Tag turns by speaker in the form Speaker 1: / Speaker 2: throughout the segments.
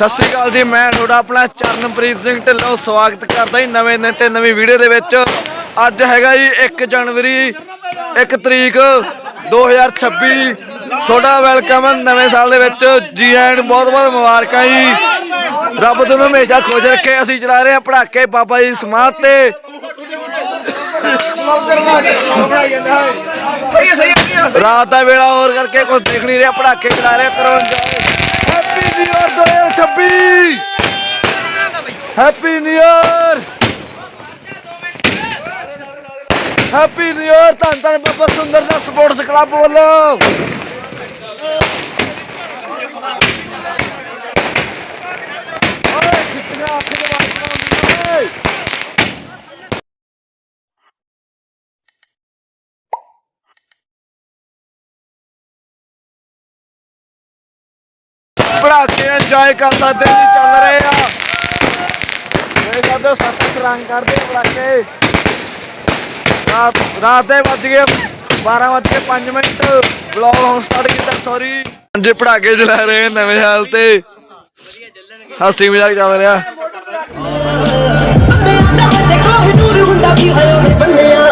Speaker 1: ਸਤਿ ਸ੍ਰੀ ਅਕਾਲ ਜੀ, ਮੈਂ ਤੁਹਾਡਾ ਆਪਣਾ ਚਰਨਪ੍ਰੀਤ ਸਿੰਘ ਢਿੱਲੋਂ ਸਵਾਗਤ ਕਰਦਾ ਜੀ ਨਵੇਂ ਦਿਨ ਤੇ ਨਵੀਂ ਵੀਡੀਓ ਦੇ ਵਿੱਚ। ਅੱਜ ਹੈਗਾ ਜੀ 1 ਜਨਵਰੀ 1 ਤਰੀਕ 2026 ਤੁਹਾਡਾ ਵੈਲਕਮ ਹੈ ਨਵੇਂ ਸਾਲ ਦੇ ਵਿੱਚ। ਜੀ ਐਂਡ ਬਹੁਤ ਬਹੁਤ ਮੁਬਾਰਕਾਂ ਜੀ। ਰੱਬ ਤੁਹਾਨੂੰ ਹਮੇਸ਼ਾ ਖੁਸ਼ ਰੱਖੇ। ਅਸੀਂ ਚਲਾ ਰਹੇ ਹਾਂ ਪੜਾਕੇ ਬਾਬਾ ਜੀ ਸਮਾਧ ਤੇ। ਰਾਤ ਦਾ ਵੇਲਾ ਹੋਰ ਕਰਕੇ ਕੁਝ ਦੇਖ ਨਹੀਂ ਰਿਹਾ। ਪੜਾਕੇ ਚਲਾ ਰਹੇ ਕਰੋ happy new year 2026 happy new year happy new year ਧੰਨ ਧੰਨ ਬਾਬਾ ਸੁੰਦਰ ਦਾ ਸਪੋਰਟਸ ਕਲੱਬ ਵੱਲੋਂ। ਓਏ ਕੇ ਇੰਜੋਏ ਕਰ ਸਕਦੇ ਜੀ ਚੱਲ ਰਹੇ। ਆ ਕਰਦੇ ਸੱਤ ਰੰਗ ਕਰਦੇ ਪੜਾਕੇ ਰਾਤ ਰਾਤ ਦੇ ਵੱਜ ਗਏ 12 ਵੱਜ ਕੇ 5 ਮਿੰਟ। ਵਲੌਗ ਹੁਣ ਸਟਾਰਟ ਕੀਤਾ ਸੌਰੀ ਪੰਜ ਪੜਾਕੇ ਜਲਾ ਰਹੇ ਨਵੇਂ ਸਾਲ ਤੇ। ਹੱਸੀ ਮਜ਼ਾਕ ਚੱਲ ਰਿਹਾ।
Speaker 2: ਦੇਖੋ ਨੂਰ ਹੁੰਦਾ ਕੀ ਹੋਇਆ? ਵੇ ਬੰਨਿਆ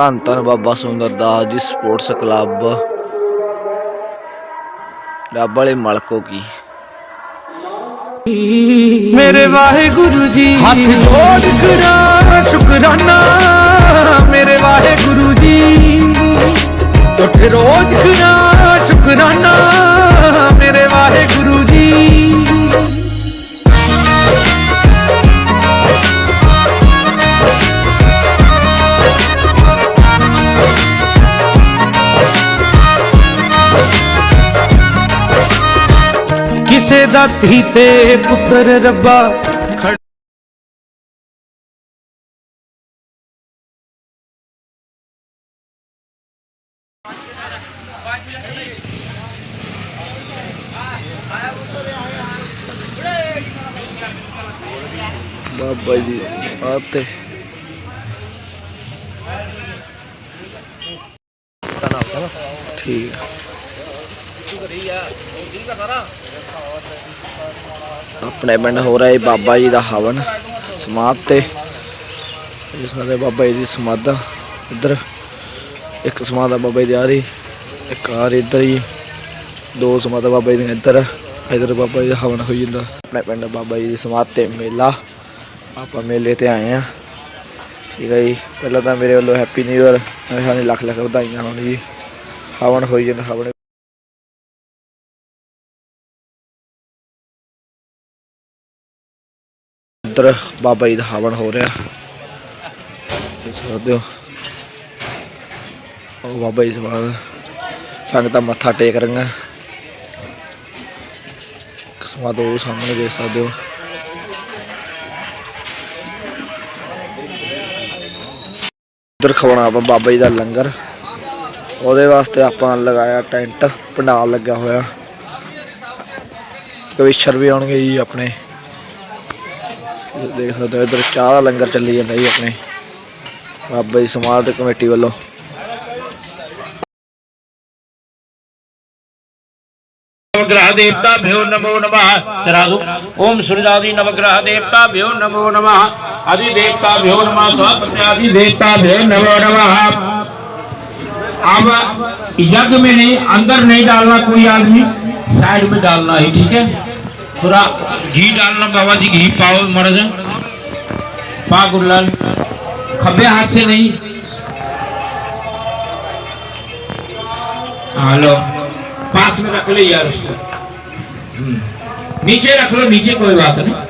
Speaker 1: ਧੰਨ ਧੰਨ ਬਾਬਾ ਸੁੰਦਰ ਦਾਸ ਜੀ ਸਪੋਰਟਸ ਕਲੱਬ। ਰੱਬ ਵਾਲੇ ਮਲਕੋ ਕੀ।
Speaker 3: ਮੇਰੇ ਵਾਹਿਗੁਰੂ ਜੀ। ਹੱਥ ਜੋੜ ਕਰਾਂ ਸ਼ੁਕਰਾਨਾ। ਮੇਰੇ ਵਾਹਿਗੁਰੂ ਜੀ। ਉੱਠ ਰੋਜ਼ ਕਰਾਂ ਸ਼ੁਕਰਾਨਾ। ਮੇਰੇ ਵਾਹਿਗੁਰੂ ਜੀ। ਦੇ ਦਾਤੀ ਤੇ ਪੁੱਤਰ ਰੱਬਾ।
Speaker 1: ਬਾਬਾ ਜੀ ਆਤੇ ਠੀਕ ਹੈ ਤੂੰ। ਕਰੀ ਆ ਉਹ ਜੀ ਦਾ ਸਾਰਾ ਆਪਣੇ ਪਿੰਡ ਹੋ ਰਿਹਾ ਜੀ ਬਾਬਾ ਜੀ ਦਾ ਹਵਨ ਸਮਾਧ ਤੇ। ਇਸ ਦੇ ਬਾਬਾ ਜੀ ਦੀ ਸਮਾਧਾ ਇੱਧਰ ਇੱਕ ਸਮਾਧ ਆ ਬਾਬਾ ਜੀ ਦੀ, ਆ ਰਹੀ। ਇੱਕ ਆ ਰਹੀ ਇੱਧਰ ਹੀ ਦੋ ਸਮਾਧ ਬਾਬਾ ਜੀ ਦੀਆਂ ਇੱਧਰ। ਇੱਧਰ ਬਾਬਾ ਜੀ ਦਾ ਹਵਨ ਹੋਈ ਜਾਂਦਾ। ਆਪਣੇ ਪਿੰਡ ਬਾਬਾ ਜੀ ਦੀ ਸਮਾਧ ਤੇ ਮੇਲਾ। ਆਪਾਂ ਮੇਲੇ ਤੇ ਆਏ ਆ। ਠੀਕ ਹੈ ਜੀ। ਪਹਿਲਾਂ ਤਾਂ ਮੇਰੇ ਵੱਲੋਂ ਹੈਪੀ ਨਿਊ ਇਅਰ ਸਾਨੂੰ ਲੱਖ ਲੱਖ ਵਧਾਈਆਂ ਹੋਣ ਜੀ। ਹਵਨ ਹੋਈ ਜਾਂਦਾ, ਹਵਨ ਇੱਧਰ ਬਾਬਾ ਜੀ ਦਾ ਹਵਨ ਹੋ ਰਿਹਾ। ਦੇਖ ਸਕਦੇ ਹੋ। ਉਹ ਬਾਬਾ ਜੀ ਸਵਾਲ, ਸੰਗਤਾਂ ਮੱਥਾ ਟੇਕ ਰਹੀਆਂ। ਕਿਸਮਤ ਉਹ ਸਾਹਮਣੇ ਦੇਖ ਸਕਦੇ ਹੋ। ਇੱਧਰ ਖਵਾਉਣਾ ਆਪਾਂ ਬਾਬਾ ਜੀ ਦਾ ਲੰਗਰ। ਉਹਦੇ ਵਾਸਤੇ ਆਪਾਂ ਲਗਾਇਆ ਟੈਂਟ, ਪੰਡਾਲ ਲੱਗਾ ਹੋਇਆ। ਕਵਿਸ਼ਰ ਵੀ ਆਉਣਗੇ ਜੀ ਆਪਣੇ। ਦੇਖ ਸਕਦੇ ਹੋ ਇੱਧਰ ਚਾਹ ਦਾ ਲੰਗਰ ਚੱਲੀ ਜਾਂਦਾ ਜੀ ਆਪਣੇ ਬਾਬਾ ਜੀ ਸਮਾਜ ਕਮੇਟੀ ਵੱਲੋਂ
Speaker 4: नवग्रह देवता भ्यो नमो नमः चला दो ओम सूर्यादि नवग्रह देवता भ्यो नमो नमः आदि देवता भ्यो नमः स्वापत्यादि देवता भ्यो नमो नमः अब यज्ञ में नहीं अंदर नहीं डालना कोई आदमी साइड में डालना है ठीक है थोड़ा घी डालना बाबा जी घी पाओ मर्द पा गुल्लाल खब्बे हाथ से नहीं हेलो पास में रख ले यार उसको हम्म। नीचे रख लो नीचे कोई बात नहीं